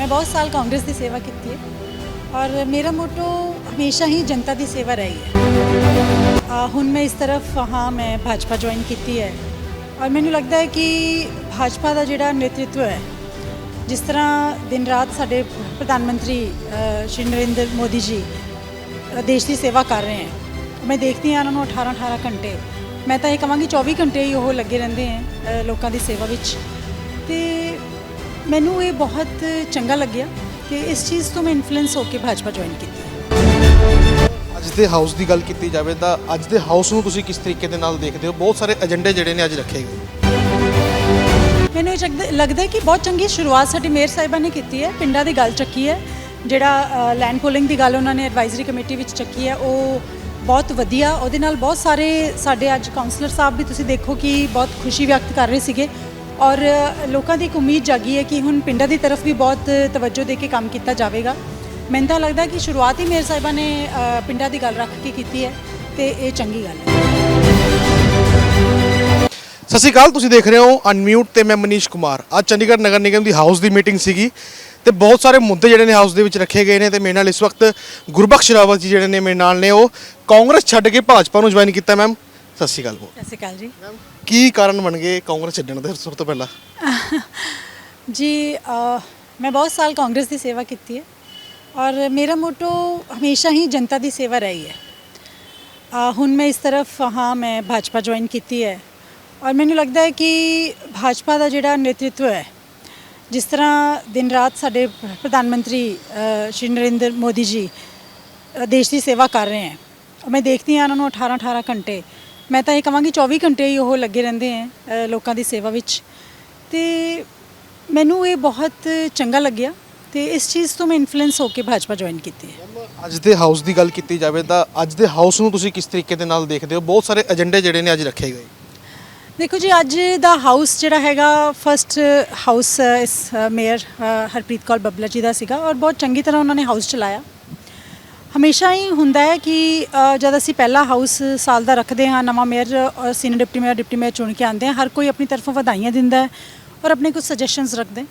ਮੈਂ ਬਹੁਤ ਸਾਲ ਕਾਂਗਰਸ ਦੀ ਸੇਵਾ ਕੀਤੀ ਹੈ ਔਰ ਮੇਰਾ ਮੋਟੋ ਹਮੇਸ਼ਾ ਹੀ ਜਨਤਾ ਦੀ ਸੇਵਾ ਰਹੀ ਹੈ। ਹੁਣ ਮੈਂ ਇਸ ਤਰਫ, ਹਾਂ, ਮੈਂ ਭਾਜਪਾ ਜੁਆਇਨ ਕੀਤੀ ਹੈ ਔਰ ਮੈਨੂੰ ਲੱਗਦਾ ਹੈ ਕਿ ਭਾਜਪਾ ਦਾ ਜਿਹੜਾ ਨੇਤ੍ਰਿਤਵ ਹੈ, ਜਿਸ ਤਰ੍ਹਾਂ ਦਿਨ ਰਾਤ ਸਾਡੇ ਪ੍ਰਧਾਨ ਮੰਤਰੀ ਸ਼੍ਰੀ ਨਰਿੰਦਰ ਮੋਦੀ ਜੀ ਦੇਸ਼ ਦੀ ਸੇਵਾ ਕਰ ਰਹੇ ਹੈ। ਮੈਂ ਦੇਖਦੀ ਹਾਂ ਉਹਨਾਂ ਨੂੰ 18 18 ਘੰਟੇ। ਮੈਂ ਤਾਂ ਇਹ ਕਹਾਂਗੀ 24 ਘੰਟੇ ਹੀ ਉਹ ਲੱਗੇ ਰਹਿੰਦੇ ਹੈ ਲੋਕਾਂ ਦੀ ਸੇਵਾ ਵਿੱਚ। ਤੇ ਮੈਨੂੰ ਇਹ ਬਹੁਤ ਚੰਗਾ ਲੱਗਿਆ ਕਿ ਇਸ ਚੀਜ਼ ਤੋਂ ਮੈਂ ਇਨਫਲੂਐਂਸ ਹੋ ਕੇ ਭਾਜਪਾ ਜੁਆਇਨ ਕੀਤੀ। ਅੱਜ ਦੇ ਹਾਊਸ ਦੀ ਗੱਲ ਕੀਤੀ ਜਾਵੇ ਤਾਂ ਅੱਜ ਦੇ ਹਾਊਸ ਨੂੰ ਤੁਸੀਂ ਕਿਸ ਤਰੀਕੇ ਦੇ ਨਾਲ ਦੇਖਦੇ ਹੋ? ਬਹੁਤ ਸਾਰੇ ਏਜੰਡੇ ਜਿਹੜੇ ਨੇ ਅੱਜ ਰੱਖੇ ਗਏ। ਮੈਨੂੰ ਇਹ ਚੱਕਦਾ- ਲੱਗਦਾ ਹੈ ਕਿ ਬਹੁਤ ਚੰਗੀ ਸ਼ੁਰੂਆਤ ਸਾਡੀ ਮੇਅਰ ਸਾਹਿਬਾ ਨੇ ਕੀਤੀ ਹੈ ਪਿੰਡਾਂ ਦੀ ਗੱਲ ਚੱਕੀ ਹੈ ਜਿਹੜਾ ਲੈਂਡ ਪੋਲਿੰਗ ਦੀ ਗੱਲ ਉਹਨਾਂ ਨੇ ਐਡਵਾਈਜ਼ਰੀ ਕਮੇਟੀ ਵਿੱਚ ਚੱਕੀ ਹੈ ਉਹ ਬਹੁਤ ਵਧੀਆ ਉਹਦੇ ਨਾਲ ਬਹੁਤ ਸਾਰੇ ਸਾਡੇ ਅੱਜ ਕਾਉਂਸਲਰ ਸਾਹਿਬ ਵੀ ਤੁਸੀਂ ਦੇਖੋ ਕਿ ਬਹੁਤ ਖੁਸ਼ੀ ਵਿਅਕਤ ਕਰ ਰਹੇ ਸੀਗੇ। ਔਰ ਲੋਕਾਂ ਦੀ ਇੱਕ ਉਮੀਦ ਜਾਗੀ ਹੈ ਕਿ ਹੁਣ ਪਿੰਡਾਂ ਦੀ ਤਰਫ ਵੀ ਬਹੁਤ ਤਵੱਜੋ ਦੇ ਕੇ ਕੰਮ ਕੀਤਾ ਜਾਵੇਗਾ। ਮੈਨੂੰ ਤਾਂ ਲੱਗਦਾ ਕਿ ਸ਼ੁਰੂਆਤ ਹੀ ਮੇਅਰ ਸਾਹਿਬਾਂ ਨੇ ਪਿੰਡਾਂ ਦੀ ਗੱਲ ਰੱਖ ਕੇ ਕੀਤੀ ਹੈ ਤੇ ਇਹ ਚੰਗੀ ਗੱਲ ਹੈ। ਸਤਿ ਸ਼੍ਰੀ ਅਕਾਲ, ਤੁਸੀਂ ਦੇਖ ਰਹੇ ਹੋ ਅਨਮਿਊਟ ਤੇ ਮੈਂ ਮਨੀਸ਼ ਕੁਮਾਰ। ਅੱਜ ਚੰਡੀਗੜ੍ਹ ਨਗਰ ਨਿਗਮ ਦੀ ਹਾਊਸ ਦੀ ਮੀਟਿੰਗ ਸੀਗੀ ਤੇ ਬਹੁਤ ਸਾਰੇ ਮੁੱਦੇ ਜਿਹੜੇ ਨੇ ਹਾਊਸ ਦੇ ਵਿੱਚ ਰੱਖੇ ਗਏ ਨੇ ਤੇ ਮੇਰੇ ਨਾਲ ਇਸ ਵਕਤ ਗੁਰਬਖਸ਼ ਰਾਵਤ ਜੀ ਜਿਹੜੇ ਨੇ ਮੇਰੇ ਨਾਲ ਨੇ। ਉਹ ਕਾਂਗਰਸ ਛੱਡ ਕੇ ਭਾਜਪਾ ਨੂੰ ਜੁਆਇਨ ਕੀਤਾ ਮੈਮ ਸਤਿ ਸ਼੍ਰੀ ਅਕਾਲ ਸਤਿ ਸ਼੍ਰੀ ਅਕਾਲ ਜੀ। ਕੀ ਕਾਰਨ ਬਣ ਗਏ ਕਾਂਗਰਸ ਛੱਡਣ ਦੇ ਸਭ ਤੋਂ ਪਹਿਲਾਂ? ਜੀ ਅ, ਮੈਂ ਬਹੁਤ ਸਾਲ ਕਾਂਗਰਸ ਦੀ ਸੇਵਾ ਕੀਤੀ ਹੈ ਔਰ ਮੇਰਾ ਮੋਟੋ ਹਮੇਸ਼ਾ ਹੀ ਜਨਤਾ ਦੀ ਸੇਵਾ ਰਹੀ ਹੈ। ਅ, ਹੁਣ ਮੈਂ ਇਸ ਤਰਫ ਹਾਂ ਮੈਂ ਭਾਜਪਾ ਜੁਆਇਨ ਕੀਤੀ ਹੈ ਔਰ ਮੈਨੂੰ ਲੱਗਦਾ ਹੈ ਕਿ ਭਾਜਪਾ ਦਾ ਜਿਹੜਾ ਨੇਤਰਤਵ ਹੈ ਜਿਸ ਤਰ੍ਹਾਂ ਦਿਨ ਰਾਤ ਸਾਡੇ ਪ੍ਰਧਾਨ ਮੰਤਰੀ ਅ, ਸ਼੍ਰੀ ਨਰਿੰਦਰ ਮੋਦੀ ਜੀ ਅ, ਦੇਸ਼ ਦੀ ਸੇਵਾ ਕਰ ਰਹੇ ਹੈ। ਮੈਂ ਦੇਖਦੀ ਹਾਂ ਉਹਨਾਂ ਨੂੰ 18 18 ਘੰਟੇ ਮੈਂ ਤਾਂ ਇਹ ਕਹਾਂਗੀ 24 ਘੰਟੇ ਹੀ ਉਹ ਲੱਗੇ ਰਹਿੰਦੇ ਅ, ਲੋਕਾਂ ਦੀ ਸੇਵਾ ਵਿੱਚ। ਤੇ ਮੈਨੂੰ ਇਹ ਬਹੁਤ ਚੰਗਾ ਲੱਗਿਆ ਤੇ ਇਸ ਚੀਜ਼ ਤੋਂ ਮੈਂ ਇਨਫਲੂਐਂਸ ਹੋ ਕੇ ਭਾਜਪਾ ਜੁਆਇਨ ਕੀਤੀ ਹੈ ਅੱਜ ਦੇ ਹਾਊਸ ਦੀ ਗੱਲ ਕੀਤੀ ਜਾਵੇ ਤਾਂ ਅੱਜ ਦੇ ਹਾਊਸ ਨੂੰ ਤੁਸੀਂ ਕਿਸ ਤਰੀਕੇ ਦੇ ਨਾਲ ਦੇਖਦੇ ਹੋ? ਬਹੁਤ ਸਾਰੇ ਏਜੰਡੇ ਜਿਹੜੇ ਨੇ ਅੱਜ ਰੱਖੇ ਗਏ। ਦੇਖੋ ਜੀ ਅੱਜ ਦਾ ਹਾਊਸ ਜਿਹੜਾ ਹੈਗਾ ਫਰਸਟ ਹਾਊਸ ਇਸ ਮੇਅਰ ਹਰਪ੍ਰੀਤ ਕੌਰ ਬੱਬਲਾ ਜੀ ਦਾ ਸੀਗਾ ਔਰ ਬਹੁਤ ਚੰਗੀ ਤਰ੍ਹਾਂ ਉਹਨਾਂ ਨੇ ਹਾਊਸ ਚਲਾਇਆ। ਹਮੇਸ਼ਾ ਹੀ ਹੁੰਦਾ ਹੈ ਕਿ ਅ, ਜਦ ਅਸੀਂ ਪਹਿਲਾ ਹਾਊਸ ਸਾਲ ਦਾ ਰੱਖਦੇ ਹਾਂ ਨਵਾਂ ਮੇਅਰ ਔਰ senior deputy mayor deputy mayor ਚੁਣ ਕੇ ਆਉਂਦੇ ਹਾਂ ਹਰ ਕੋਈ ਆਪਣੀ ਤਰਫੋਂ ਵਧਾਈਆਂ ਦਿੰਦਾ ਹੈ ਔਰ ਆਪਣੇ ਕੁਝ ਸੁਜੈਸ਼ਨਸ ਰੱਖਦੇ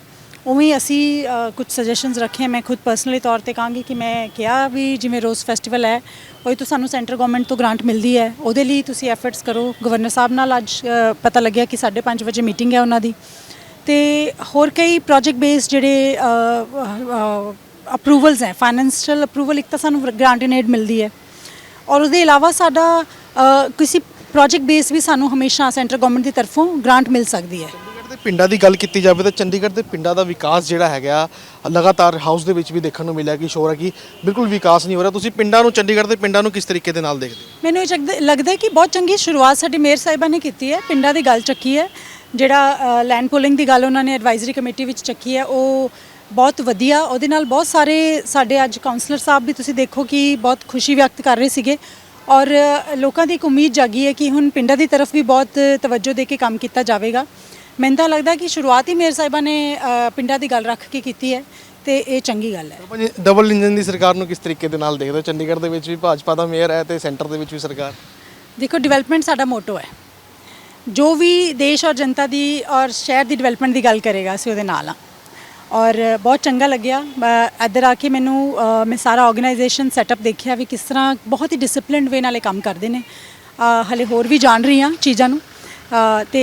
ਉਵੇਂ ਹੀ ਅਸੀਂ ਅ, ਕੁਝ ਸੁਜੈਸ਼ਨਸ ਰੱਖੇ ਮੈਂ ਖੁਦ ਪਰਸਨਲੀ ਤੌਰ ਤੇ ਕਹਾਂਗੀ ਕਿ ਮੈਂ ਕਿਹਾ ਵੀ ਜਿਵੇਂ ਰੋਜ਼ ਫੈਸਟੀਵਲ ਹੈ ਉਹ ਤੋਂ ਸਾਨੂੰ ਸੈਂਟਰ ਗਵਰਨਮੈਂਟ ਤੋਂ ਗ੍ਰਾਂਟ ਮਿਲਦੀ ਹੈ ਉਹਦੇ ਲਈ ਤੁਸੀਂ ਐਫਰਟਸ ਕਰੋ। ਗਵਰਨਰ ਸਾਹਿਬ ਨਾਲ ਅੱਜ ਅ, ਪਤਾ ਲੱਗਿਆ ਕਿ 5:30 ਵਜੇ ਮੀਟਿੰਗ ਹੈ ਉਹਨਾਂ ਦੀ। ਤੇ ਹੋਰ ਕਈ ਪ੍ਰੋਜੈਕਟ ਬੇਸ ਜਿਹੜੇ ਅਪਰੂਵਲਸ ਹੈ ਫਾਈਨੈਂਸ਼ੀਅਲ ਅਪਰੂਵਲ ਇੱਕ ਤਾਂ ਸਾਨੂੰ ਗ੍ਰਾਂਟ ਇਨ ਏਡ ਮਿਲਦੀ ਹੈ। ਔਰ ਉਹਦੇ ਇਲਾਵਾ ਸਾਡਾ ਕਿਸੇ ਪ੍ਰੋਜੈਕਟ ਬੇਸ ਵੀ ਸਾਨੂੰ ਹਮੇਸ਼ਾ ਸੈਂਟਰ ਗਵਰਨਮੈਂਟ ਦੀ ਤਰਫੋਂ ਗ੍ਰਾਂਟ ਮਿਲ ਸਕਦੀ ਹੈ। ਦੇ ਪਿੰਡਾਂ ਦੀ ਗੱਲ ਕੀਤੀ ਜਾਵੇ ਤਾਂ ਚੰਡੀਗੜ੍ਹ ਦੇ ਪਿੰਡਾਂ ਦਾ ਵਿਕਾਸ ਜਿਹੜਾ ਹੈਗਾ ਲਗਾਤਾਰ ਹਾਊਸ ਦੇ ਵਿੱਚ ਵੀ ਦੇਖਣ ਨੂੰ ਮਿਲਿਆ ਕਿ ਸ਼ੋਰ ਹੈ ਕਿ ਬਿਲਕੁਲ ਵਿਕਾਸ ਨਹੀਂ ਹੋ ਰਿਹਾ। ਤੁਸੀਂ ਪਿੰਡਾਂ ਨੂੰ ਚੰਡੀਗੜ੍ਹ ਦੇ ਪਿੰਡਾਂ ਨੂੰ ਕਿਸ ਤਰੀਕੇ ਦੇ ਨਾਲ ਦੇਖਦੇ ਹੋ? ਮੈਨੂੰ ਇਹ ਲੱਗਦਾ ਹੈ ਕਿ ਬਹੁਤ ਚੰਗੀ ਸ਼ੁਰੂਆਤ ਸਾਡੀ ਮੇਅਰ ਸਾਹਿਬਾ ਨੇ ਕੀਤੀ ਹੈ ਪਿੰਡਾਂ ਦੀ ਗੱਲ ਚੱਕੀ ਹੈ। ਜਿਹੜਾ ਲੈਂਡ ਪੋਲਿੰਗ ਦੀ ਗੱਲ ਉਹਨਾਂ ਨੇ ਐਡਵਾਈਜ਼ਰੀ ਕਮੇਟੀ ਵਿੱਚ ਚੱਕੀ ਹੈ ਉਹ ਬਹੁਤ ਵਧੀਆ। ਉਹਦੇ ਨਾਲ ਬਹੁਤ ਸਾਰੇ ਸਾਡੇ ਅੱਜ ਕਾਉਂਸਲਰ ਸਾਹਿਬ ਵੀ ਤੁਸੀਂ ਦੇਖੋ ਕਿ ਬਹੁਤ ਖੁਸ਼ੀ ਵਿਅਕਤ ਕਰ ਰਹੇ ਸੀਗੇ। ਔਰ ਲੋਕਾਂ ਦੀ ਇੱਕ ਉਮੀਦ ਜਾਗੀ ਹੈ ਕਿ ਹੁਣ ਪਿੰਡਾਂ ਦੀ ਤਰਫ ਵੀ ਬਹੁਤ ਤਵੱਜੋ ਦੇ ਕੇ ਕੰਮ ਕੀਤਾ ਜਾਵੇਗਾ। ਮੈਨੂੰ ਤਾਂ ਲੱਗਦਾ ਕਿ ਸ਼ੁਰੂਆਤ ਹੀ ਮੇਅਰ ਸਾਹਿਬਾ ਨੇ ਪਿੰਡਾਂ ਦੀ ਗੱਲ ਰੱਖ ਕੇ ਕੀਤੀ ਹੈ ਤੇ ਇਹ ਚੰਗੀ ਗੱਲ ਹੈ। ਡਬਲ ਇੰਜਨ ਦੀ ਸਰਕਾਰ ਨੂੰ ਕਿਸ ਤਰੀਕੇ ਦੇ ਨਾਲ ਦੇਖਦੇ ਹੋ? ਚੰਡੀਗੜ੍ਹ ਦੇ ਵਿੱਚ ਵੀ ਭਾਜਪਾ ਦਾ ਮੇਅਰ ਹੈ ਤੇ ਸੈਂਟਰ ਦੇ ਵਿੱਚ ਵੀ ਸਰਕਾਰ? ਦੇਖੋ ਡਿਵੈਲਪਮੈਂਟ ਸਾਡਾ ਮੋਟੋ ਹੈ। ਜੋ ਵੀ ਦੇਸ਼ ਔਰ ਜਨਤਾ ਦੀ ਔਰ ਸ਼ਹਿਰ ਦੀ ਡਿਵੈਲਪਮੈਂਟ ਦੀ ਗੱਲ ਕਰੇਗਾ ਅਸੀਂ ਉਹਦੇ ਨਾਲ ਆ ਔਰ ਬਹੁਤ ਚੰਗਾ ਲੱਗਿਆ। ਇੱਧਰ ਆ ਕੇ ਮੈਨੂੰ ਮੈਂ ਸਾਰਾ ਆਰਗੇਨਾਈਜੇਸ਼ਨ ਸੈਟਅਪ ਦੇਖਿਆ ਵੀ ਕਿਸ ਤਰ੍ਹਾਂ ਬਹੁਤ ਹੀ ਡਿਸਪਲਿਨਡ ਵੇ ਨਾਲ ਇਹ ਕੰਮ ਕਰਦੇ ਨੇ। ਅ, ਹਲੇ ਹੋਰ ਵੀ ਜਾਣ ਰਹੀ ਹਾਂ ਚੀਜ਼ਾਂ ਨੂੰ। ਅ, ਤੇ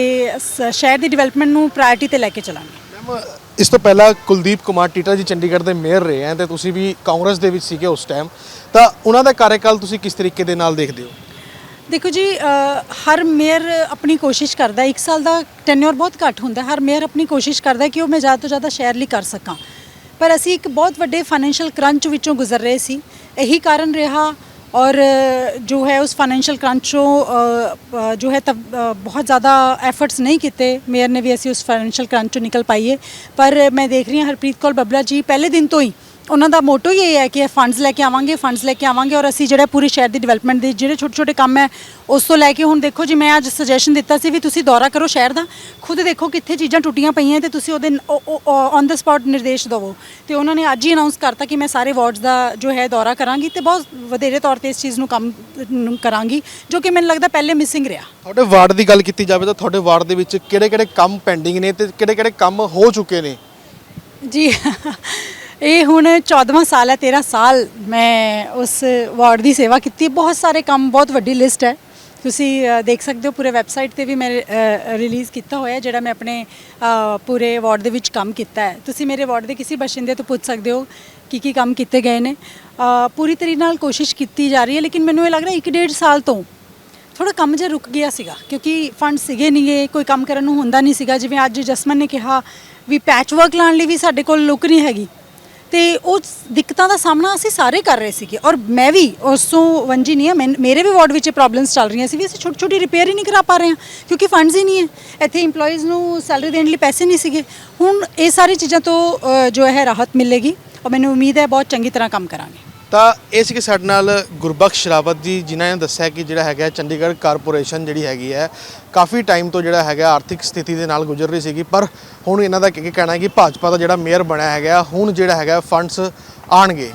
ਸ਼ਹਿਰ ਦੀ ਡਿਵੈਲਪਮੈਂਟ ਨੂੰ ਪ੍ਰਾਇੋਰਟੀ ਤੇ ਲੈ ਕੇ ਚੱਲਾਂਗੇ। ਮੈਮ ਇਸ ਤੋਂ ਪਹਿਲਾਂ ਕੁਲਦੀਪ ਕੁਮਾਰ ਟੀਟਾ ਜੀ ਚੰਡੀਗੜ੍ਹ ਦੇ ਮੇਅਰ ਰਹੇ ਹੈ ਤੇ ਤੁਸੀਂ ਵੀ ਕਾਂਗਰਸ ਦੇ ਵਿੱਚ ਸੀਗੇ ਉਸ ਟਾਈਮ ਤਾਂ ਉਹਨਾਂ ਦਾ ਕਾਰਜਕਾਲ ਤੁਸੀਂ ਕਿਸ ਤਰੀਕੇ ਦੇ ਨਾਲ ਦੇਖਦੇ ਹੋ? ਦੇਖੋ ਜੀ ਹਰ ਮੇਅਰ ਆਪਣੀ ਕੋਸ਼ਿਸ਼ ਕਰਦਾ ਇੱਕ ਸਾਲ ਦਾ ਟੈਨਿਓਰ ਬਹੁਤ ਘੱਟ ਹੁੰਦਾ ਹਰ ਮੇਅਰ ਆਪਣੀ ਕੋਸ਼ਿਸ਼ ਕਰਦਾ ਕਿ ਉਹ ਮੈਂ ਜ਼ਿਆਦਾ ਤੋਂ ਜ਼ਿਆਦਾ ਸ਼ਹਿਰ ਲਈ ਕਰ ਸਕਾਂ। ਪਰ ਅਸੀਂ ਇੱਕ ਬਹੁਤ ਵੱਡੇ ਫਾਈਨੈਂਸ਼ੀਅਲ ਕਰੰਚ ਵਿੱਚੋਂ ਗੁਜ਼ਰ ਰਹੇ ਸੀ। ਇਹੀ ਕਾਰਨ ਰਿਹਾ ਔਰ ਜੋ ਹੈ ਉਸ ਫਾਈਨੈਂਸ਼ੀਅਲ ਕਰੰਚ ਚੋਂ ਜੋ ਹੈ ਤਬ ਬਹੁਤ ਜ਼ਿਆਦਾ ਐਫਰਟਸ ਨਹੀਂ ਕੀਤੇ। ਮੇਅਰ ਨੇ ਵੀ ਅਸੀਂ ਉਸ ਫਾਈਨੈਂਸ਼ੀਅਲ ਕਰੰਚ ਚੋਂ ਨਿਕਲ ਪਾਈਏ। ਪਰ ਮੈਂ ਦੇਖ ਰਹੀ ਹਾਂ ਹਰਪ੍ਰੀਤ ਕੌਰ ਬੱਬਲਾ ਜੀ, ਪਹਿਲੇ ਦਿਨ ਤੋਂ ਹੀ ਉਹਨਾਂ ਦਾ ਮੋਟੋ ਹੀ ਇਹ ਹੈ ਕਿ ਫੰਡਸ ਲੈ ਕੇ ਆਵਾਂਗੇ ਫੰਡਸ ਲੈ ਕੇ ਆਵਾਂਗੇ ਔਰ ਅਸੀਂ ਜਿਹੜਾ ਪੂਰੇ ਸ਼ਹਿਰ ਦੀ ਡਿਵੈਲਪਮੈਂਟ ਦੇ ਜਿਹੜੇ ਛੋਟੇ ਛੋਟੇ ਕੰਮ ਹੈ ਉਸ ਤੋਂ ਲੈ ਕੇ ਹੁਣ ਦੇਖੋ ਜੀ ਮੈਂ ਅੱਜ ਸੁਜੈਸ਼ਨ ਦਿੱਤਾ ਸੀ ਵੀ ਤੁਸੀਂ ਦੌਰਾ ਕਰੋ ਸ਼ਹਿਰ ਦਾ ਖੁਦ ਦੇਖੋ ਕਿੱਥੇ ਚੀਜ਼ਾਂ ਟੁੱਟੀਆਂ ਪਈਆਂ ਤੇ ਤੁਸੀਂ ਉਹਦੇ ਔਨ ਦਾ ਸਪੌਟ ਨਿਰਦੇਸ਼ ਦਿਵੋ। ਤੇ ਉਹਨਾਂ ਨੇ ਅੱਜ ਹੀ ਅਨਾਉਂਸ ਕਰਤਾ ਕਿ ਮੈਂ ਸਾਰੇ ਵਾਰਡਸ ਦਾ ਜੋ ਹੈ ਦੌਰਾ ਕਰਾਂਗੀ ਤੇ ਬਹੁਤ ਵਧੇਰੇ ਤੌਰ ਤੇ ਇਸ ਚੀਜ਼ ਨੂੰ ਕੰਮ ਕਰਾਂਗੀ ਜੋ ਕਿ ਮੈਨੂੰ ਲੱਗਦਾ ਪਹਿਲੇ ਮਿਸਿੰਗ ਰਿਹਾ। ਤੁਹਾਡੇ ਵਾਰਡ ਦੀ ਗੱਲ ਕੀਤੀ ਜਾਵੇ ਤਾਂ ਤੁਹਾਡੇ ਵਾਰਡ ਦੇ ਵਿੱਚ ਕਿਹੜੇ-ਕਿਹੜੇ ਕੰਮ ਪੈਂਡਿੰਗ ਨੇ ਤੇ ਕਿਹੜੇ-ਕਿਹੜੇ ਕੰਮ ਹੋ ਚੁੱਕੇ ਨੇ? ਜੀ ਇਹ ਹੁਣ 14ਵਾਂ ਸਾਲ ਹੈ 13 ਸਾਲ ਮੈਂ ਉਸ ਵਾਰਡ ਦੀ ਸੇਵਾ ਕੀਤੀ ਬਹੁਤ ਸਾਰੇ ਕੰਮ, ਬਹੁਤ ਵੱਡੀ ਲਿਸਟ ਹੈ। ਤੁਸੀਂ ਦੇਖ ਸਕਦੇ ਹੋ, ਪੂਰੇ ਵੈਬਸਾਈਟ ਤੇ ਵੀ ਮੈਂ ਰਿਲੀਜ਼ ਕੀਤਾ ਹੋਇਆ ਜਿਹੜਾ ਮੈਂ ਆਪਣੇ ਪੂਰੇ ਵਾਰਡ ਦੇ ਵਿੱਚ ਕੰਮ ਕੀਤਾ ਹੈ। ਤੁਸੀਂ ਮੇਰੇ ਵਾਰਡ ਦੇ ਕਿਸੇ ਬਸ਼ਿੰਦੇ ਤੋਂ ਪੁੱਛ ਸਕਦੇ ਹੋ ਕੀ ਕੀ ਕੰਮ ਕੀਤੇ ਗਏ ਨੇ। ਪੂਰੀ ਤਰੀਕੇ ਨਾਲ ਕੋਸ਼ਿਸ਼ ਕੀਤੀ ਜਾ ਰਹੀ ਹੈ, ਲੇਕਿਨ ਮੈਨੂੰ ਇਹ ਲੱਗ ਰਿਹਾ ਇੱਕ ਡੇਢ ਸਾਲ ਤੋਂ ਥੋੜਾ ਕੰਮ ਜਿਹਾ ਰੁਕ ਗਿਆ ਸੀਗਾ, ਕਿਉਂਕਿ ਫੰਡ ਸੀਗੇ ਨਹੀਂਗੇ ਕੋਈ ਕੰਮ ਕਰਨ ਨੂੰ ਹੁੰਦਾ ਨਹੀਂ ਸੀਗਾ। ਜਿਵੇਂ ਅੱਜ ਜਸਮਨ ਨੇ ਕਿਹਾ ਵੀ ਪੈਚ ਵਰਕ ਲਾਉਣ ਲਈ ਵੀ ਸਾਡੇ ਕੋਲ ਲੁੱਕ ਨਹੀਂ ਹੈਗੀ। ਤੇ ਉਹ ਦਿੱਕਤਾਂ ਦਾ ਸਾਹਮਣਾ ਅਸੀਂ ਸਾਰੇ ਕਰ ਰਹੇ ਸੀਗੇ ਔਰ ਮੈਂ ਵੀ ਉਸ ਤੋਂ ਵੰਜੀ ਨਹੀਂ ਆ ਮੇਰੇ ਵੀ ਵਾਰਡ ਵਿੱਚ ਪ੍ਰੋਬਲਮਸ ਚੱਲ ਰਹੀਆਂ ਸੀ ਵੀ ਅਸੀਂ ਛੋਟੀ ਛੋਟੀ ਰਿਪੇਅਰ ਹੀ ਨਹੀਂ ਕਰਾ ਪਾ ਰਹੇ ਹਾਂ, ਕਿਉਂਕਿ ਫੰਡਸ ਹੀ ਨਹੀਂ ਹੈ। ਇੱਥੇ EMPLOYEES ਨੂੰ ਸੈਲਰੀ ਦੇਣ ਲਈ ਪੈਸੇ ਨਹੀਂ ਸੀਗੇ। ਹੁਣ ਇਹ ਸਾਰੀ ਚੀਜ਼ਾਂ ਤੋਂ ਜੋ ਹੈ ਰਾਹਤ ਮਿਲੇਗੀ ਔਰ ਮੈਨੂੰ ਉਮੀਦ ਹੈ ਬਹੁਤ ਚੰਗੀ ਤਰ੍ਹਾਂ ਕੰਮ ਕਰਾਂਗੇ। ਤਾਂ ਇਹ ਸੀ ਕਿ ਸਾਡੇ ਨਾਲ ਗੁਰਬਖਸ਼ ਸ਼ਰਾਵਤ ਜੀ, ਜਿਨ੍ਹਾਂ ਨੇ ਦੱਸਿਆ ਕਿ ਜਿਹੜਾ ਹੈਗਾ ਚੰਡੀਗੜ੍ਹ ਕਾਰਪੋਰੇਸ਼ਨ ਜਿਹੜੀ ਹੈਗੀ ਹੈ, ਕਾਫੀ ਟਾਈਮ ਤੋਂ ਜਿਹੜਾ ਹੈਗਾ ਆਰਥਿਕ ਸਥਿਤੀ ਦੇ ਨਾਲ ਗੁਜ਼ਰ ਰਹੀ ਸੀਗੀ, ਪਰ ਹੁਣ ਇਹਨਾਂ ਦਾ ਕੀ ਕਹਿਣਾ ਹੈ ਕਿ ਭਾਜਪਾ ਦਾ ਜਿਹੜਾ ਮੇਅਰ ਬਣਿਆ ਹੈਗਾ, ਹੁਣ ਜਿਹੜਾ ਹੈਗਾ ਫੰਡਸ ਆਣਗੇ।